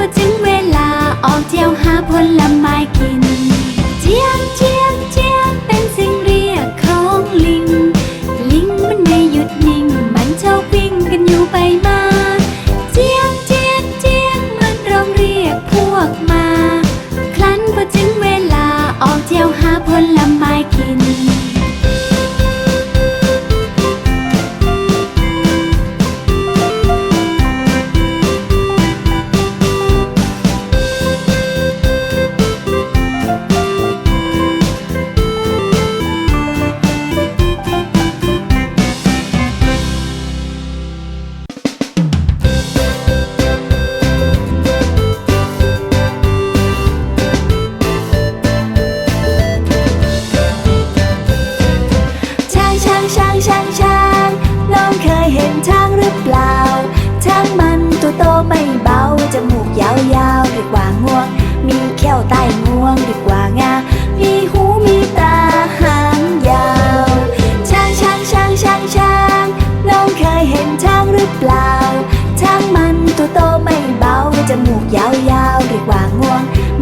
พอถึงเวลาออกเที่ยวหาผลไม้กิน เจียงเจียงเจียงเป็นสิ่งเรียกของลิง ลิงมันไม่หยุดนิ่ง มันชอบวิ่งกันอยู่ไปมา เจียงเจียงเจียงมันร้องเรียกพวกมา ครั้นพอถึงเวลาออกเที่ยวหาผลไม้กิน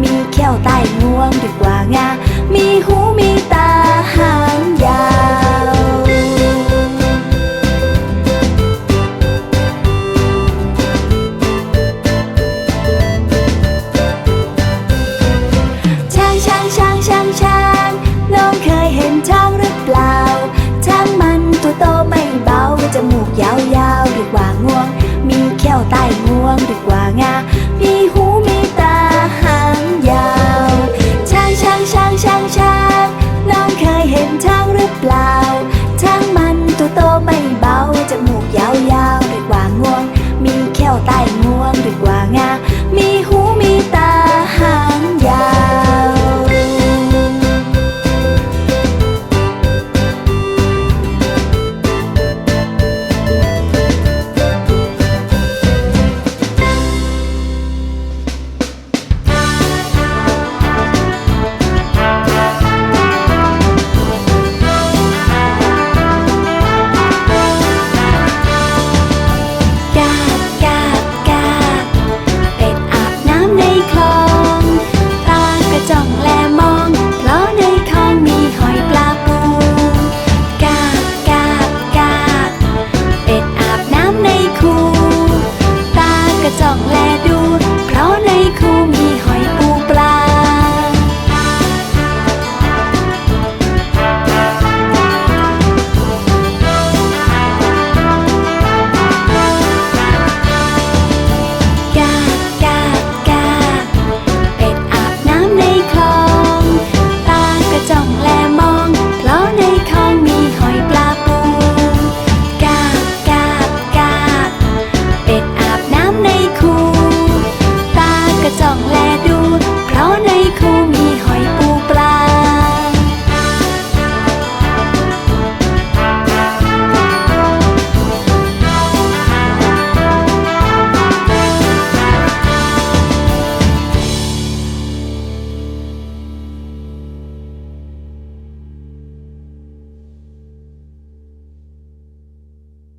มีเขี้ยวใต้งวงดีกว่างา มีหูมีตา